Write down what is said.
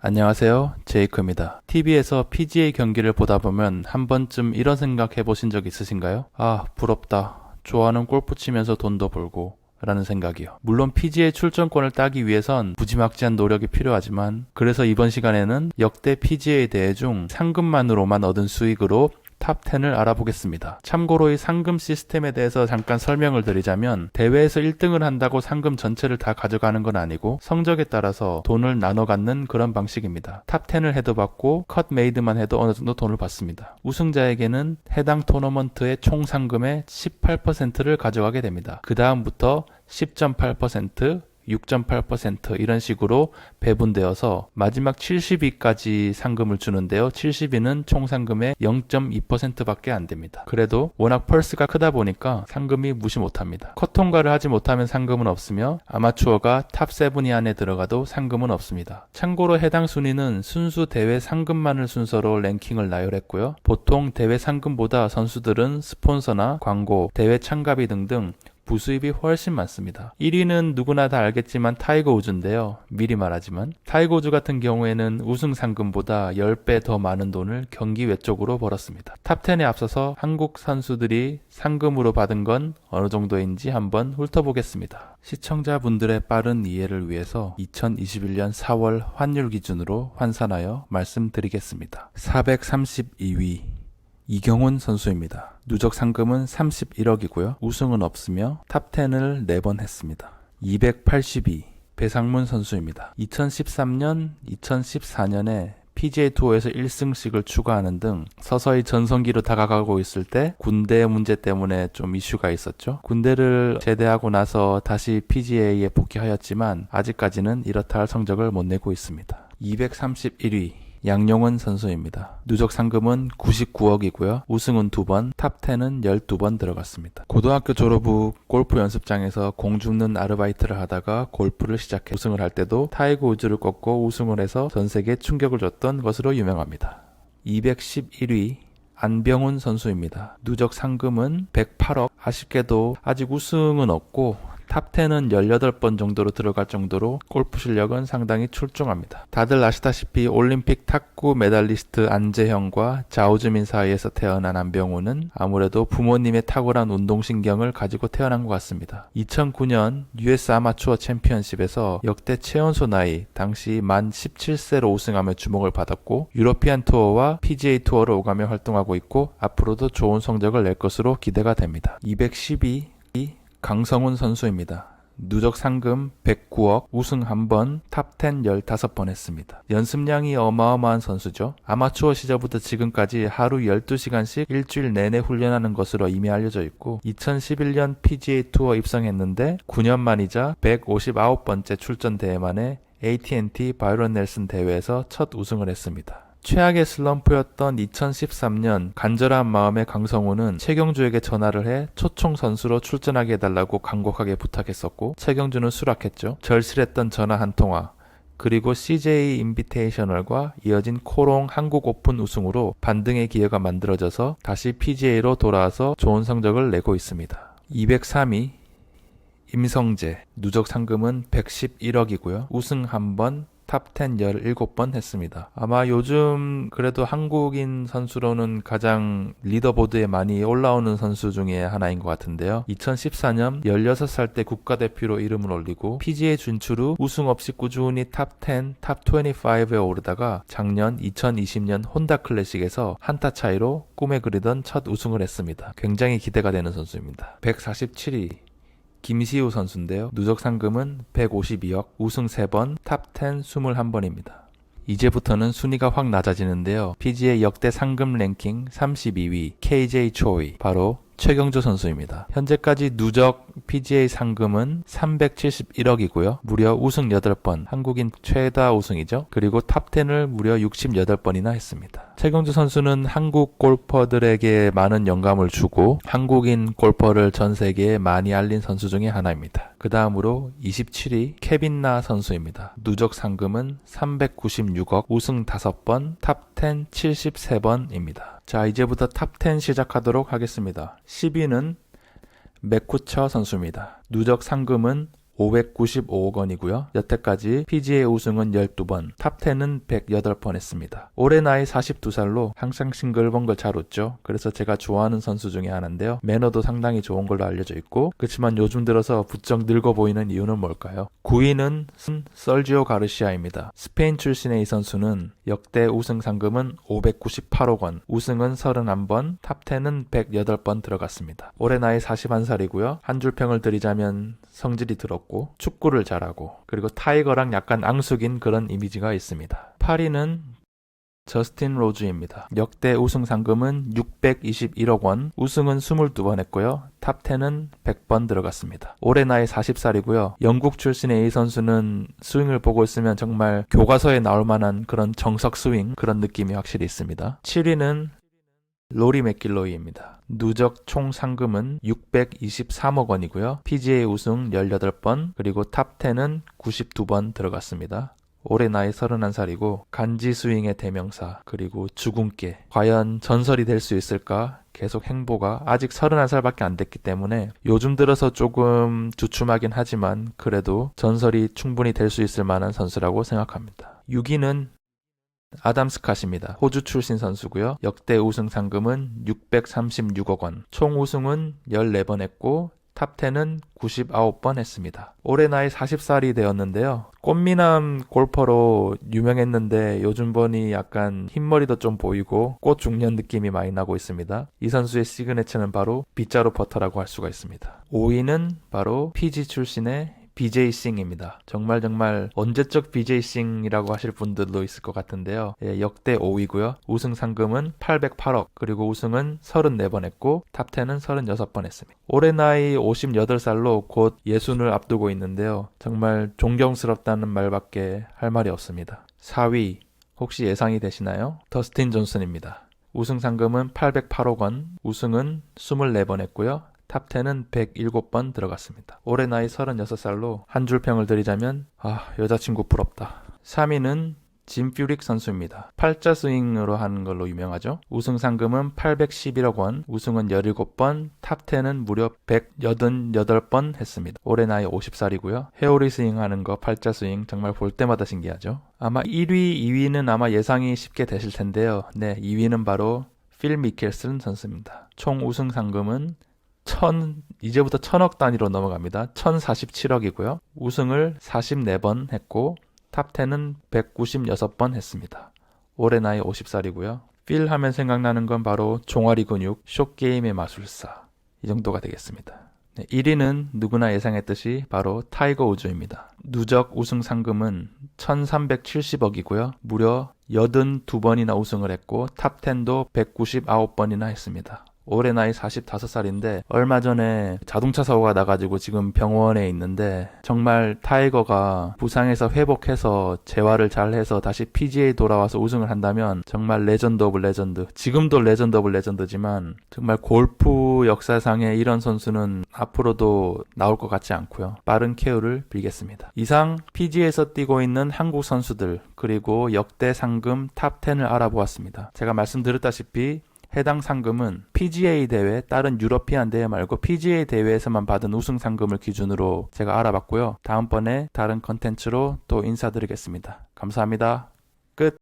안녕하세요. 제이크입니다. TV에서 PGA 경기를 보다 보면 한 번쯤 이런 생각 해보신 적 있으신가요? 아, 부럽다. 좋아하는 골프 치면서 돈도 벌고. 라는 생각이요. 물론 PGA 출전권을 따기 위해선 무지막지한 노력이 필요하지만 그래서 이번 시간에는 역대 PGA 대회 중 상금만으로만 얻은 수익으로 탑 10을 알아보겠습니다. 참고로 이 상금 시스템에 대해서 잠깐 설명을 드리자면 대회에서 1등을 한다고 상금 전체를 다 가져가는 건 아니고 성적에 따라서 돈을 나눠 갖는 그런 방식입니다. 탑 10을 해도 받고 컷 메이드만 해도 어느 정도 돈을 받습니다. 우승자에게는 해당 토너먼트의 총 상금의 18%를 가져가게 됩니다. 그 다음부터 10.8%, 6.8% 이런 식으로 배분되어서 마지막 70위까지 상금을 주는데요. 70위는 총 상금의 0.2%밖에 안 됩니다. 그래도 워낙 펄스가 크다 보니까 상금이 무시 못합니다. 컷 통과를 하지 못하면 상금은 없으며 아마추어가 탑 7위 안에 들어가도 상금은 없습니다. 참고로 해당 순위는 순수 대회 상금만을 순서로 랭킹을 나열했고요. 보통 대회 상금보다 선수들은 스폰서나 광고, 대회 참가비 등등 부수입이 훨씬 많습니다. 1위는 누구나 다 알겠지만 타이거 우즈인데요. 미리 말하지만 타이거 우즈 같은 경우에는 우승 상금보다 10배 더 많은 돈을 경기 외적으로 벌었습니다. 탑10에 앞서서 한국 선수들이 상금으로 받은 건 어느 정도인지 한번 훑어보겠습니다. 시청자분들의 빠른 이해를 위해서 2021년 4월 환율 기준으로 환산하여 말씀드리겠습니다. 432위 이경훈 선수입니다. 누적 상금은 31억이고요. 우승은 없으며 탑10을 4번 했습니다. 282 배상문 선수입니다. 2013년, 2014년에 PGA 투어에서 1승씩을 추가하는 등 서서히 전성기로 다가가고 있을 때 군대 문제 때문에 좀 이슈가 있었죠. 군대를 제대하고 나서 다시 PGA에 복귀하였지만 아직까지는 이렇다 할 성적을 못 내고 있습니다. 231위 양용은 선수입니다. 누적 상금은 99억이고요. 우승은 2번, 탑10은 12번 들어갔습니다. 고등학교 졸업 후 골프 연습장에서 공 줍는 아르바이트를 하다가 골프를 시작해 우승을 할 때도 타이거 우즈를 꺾고 우승을 해서 전 세계에 충격을 줬던 것으로 유명합니다. 211위 안병훈 선수입니다. 누적 상금은 108억. 아쉽게도 아직 우승은 없고 탑 10은 18번 정도로 들어갈 정도로 골프 실력은 상당히 출중합니다. 다들 아시다시피 올림픽 탁구 메달리스트 안재형과 자우즈민 사이에서 태어난 안병우는 아무래도 부모님의 탁월한 운동신경을 가지고 태어난 것 같습니다. 2009년 US 아마추어 챔피언십에서 역대 최연소 나이 당시 만 17세로 우승하며 주목을 받았고 유러피안 투어와 PGA 투어로 오가며 활동하고 있고 앞으로도 좋은 성적을 낼 것으로 기대가 됩니다. 212 강성훈 선수입니다. 누적 상금 109억, 우승 1번, 탑10 15번 했습니다. 연습량이 어마어마한 선수죠. 아마추어 시절부터 지금까지 하루 12시간씩 일주일 내내 훈련하는 것으로 이미 알려져 있고 2011년 PGA 투어 입성했는데 9년 만이자 159번째 출전 대회 만에 AT&T 바이런 넬슨 대회에서 첫 우승을 했습니다. 최악의 슬럼프였던 2013년 간절한 마음의 강성우는 최경주에게 전화를 해 초청 선수로 출전하게 해달라고 간곡하게 부탁했었고 최경주는 수락했죠. 절실했던 전화 한 통화 그리고 CJ 인비테이셔널과 이어진 코롱 한국 오픈 우승으로 반등의 기회가 만들어져서 다시 PGA로 돌아와서 좋은 성적을 내고 있습니다. 203위 임성재 누적 상금은 111억이고요. 우승 한번 탑10 17번 했습니다. 아마 요즘 그래도 한국인 선수로는 가장 리더보드에 많이 올라오는 선수 중에 하나인 것 같은데요. 2014년 16살 때 국가대표로 이름을 올리고 PGA 진출 후 우승 없이 꾸준히 탑10, 탑25에 오르다가 작년 2020년 혼다 클래식에서 한타 차이로 꿈에 그리던 첫 우승을 했습니다. 굉장히 기대가 되는 선수입니다. 147위 김시우 선수인데요. 누적 상금은 152억, 우승 3번, 탑10 21번입니다. 이제부터는 순위가 확 낮아지는데요. PGA 역대 상금 랭킹 32위 KJ 초이 바로 최경주 선수입니다. 현재까지 누적 PGA 상금은 371억이고요. 무려 우승 8번, 한국인 최다 우승이죠. 그리고 탑10을 무려 68번이나 했습니다. 최경주 선수는 한국 골퍼들에게 많은 영감을 주고 한국인 골퍼를 전 세계에 많이 알린 선수 중에 하나입니다. 그 다음으로 27위 케빈나 선수입니다. 누적 상금은 396억, 우승 5번, 탑10 73번입니다. 자, 이제부터 탑10 시작하도록 하겠습니다. 10위는 맥쿠처 선수입니다. 누적 상금은 595억 원이고요. 여태까지 PGA 우승은 12번, 탑10은 108번 했습니다. 올해 나이 42살로 항상 싱글벙글 잘 웃죠. 그래서 제가 좋아하는 선수 중에 하나인데요. 매너도 상당히 좋은 걸로 알려져 있고 그렇지만 요즘 들어서 부쩍 늙어 보이는 이유는 뭘까요? 9위는 설지오 가르시아입니다. 스페인 출신의 이 선수는 역대 우승 상금은 598억 원, 우승은 31번, 탑10은 108번 들어갔습니다. 올해 나이 41살이고요. 한 줄 평을 드리자면 성질이 들었고 축구를 잘하고 그리고 타이거랑 약간 앙숙인 그런 이미지가 있습니다. 8위는 저스틴 로즈입니다. 역대 우승 상금은 621억 원, 우승은 22번 했고요. 탑 10은 100번 들어갔습니다. 올해 나이 40살이고요. 영국 출신의 이 선수는 스윙을 보고 있으면 정말 교과서에 나올 만한 그런 정석 스윙 그런 느낌이 확실히 있습니다. 7위는 로리 맥길로이입니다. 누적 총 상금은 623억 원이고요. PGA 우승 18번, 그리고 탑10은 92번 들어갔습니다. 올해 나이 31살이고 간지 스윙의 대명사 그리고 주군께 과연 전설이 될 수 있을까 계속 행보가 아직 31살밖에 안 됐기 때문에 요즘 들어서 조금 주춤하긴 하지만 그래도 전설이 충분히 될 수 있을 만한 선수라고 생각합니다. 6위는 아담 스캇입니다. 호주 출신 선수고요. 역대 우승 상금은 636억 원. 총 우승은 14번 했고 탑10은 99번 했습니다. 올해 나이 40살이 되었는데요. 꽃미남 골퍼로 유명했는데 요즘 보니 약간 흰머리도 좀 보이고 꽃 중년 느낌이 많이 나고 있습니다. 이 선수의 시그네처는 바로 빗자루 퍼터라고 할 수가 있습니다. 5위는 바로 PG 출신의 BJ 싱입니다. 정말 정말 언제적 BJ 싱이라고 하실 분들도 있을 것 같은데요. 예, 역대 5위고요. 우승 상금은 808억, 그리고 우승은 34번 했고 탑10은 36번 했습니다. 올해 나이 58살로 곧 예순을 앞두고 있는데요. 정말 존경스럽다는 말밖에 할 말이 없습니다. 4위 혹시 예상이 되시나요? 더스틴 존슨입니다. 우승 상금은 808억 원, 우승은 24번 했고요. 탑10은 107번 들어갔습니다. 올해 나이 36살로 한 줄 평을 드리자면 아 여자친구 부럽다. 3위는 짐 퓨릭 선수입니다. 팔자 스윙으로 하는 걸로 유명하죠. 우승 상금은 811억 원, 우승은 17번, 탑10은 무려 188번 했습니다. 올해 나이 50살이고요. 헤오리 스윙 하는 거 팔자 스윙 정말 볼 때마다 신기하죠. 아마 1위, 2위는 아마 예상이 쉽게 되실 텐데요. 네, 2위는 바로 필 미켈슨 선수입니다. 총 우승 상금은 천 이제부터 천억 단위로 넘어갑니다. 1047억이고요. 우승을 44번 했고 탑10은 196번 했습니다. 올해 나이 50살이고요. 필 하면 생각나는 건 바로 종아리 근육, 쇼게임의 마술사 이 정도가 되겠습니다. 네, 1위는 누구나 예상했듯이 바로 타이거 우즈입니다. 누적 우승 상금은 1370억이고요. 무려 82번이나 우승을 했고 탑10도 199번이나 했습니다. 올해 나이 45살인데 얼마 전에 자동차 사고가 나가지고 지금 병원에 있는데 정말 타이거가 부상에서 회복해서 재활을 잘 해서 다시 PGA 돌아와서 우승을 한다면 정말 레전드 오브 레전드 지금도 레전드 오브 레전드지만 정말 골프 역사상에 이런 선수는 앞으로도 나올 것 같지 않고요. 빠른 케어를 빌겠습니다. 이상 PGA에서 뛰고 있는 한국 선수들 그리고 역대 상금 탑 10을 알아보았습니다. 제가 말씀드렸다시피 해당 상금은 PGA 대회, 다른 유러피안 대회 말고 PGA 대회에서만 받은 우승 상금을 기준으로 제가 알아봤고요. 다음번에 다른 컨텐츠로 또 인사드리겠습니다. 감사합니다. 끝.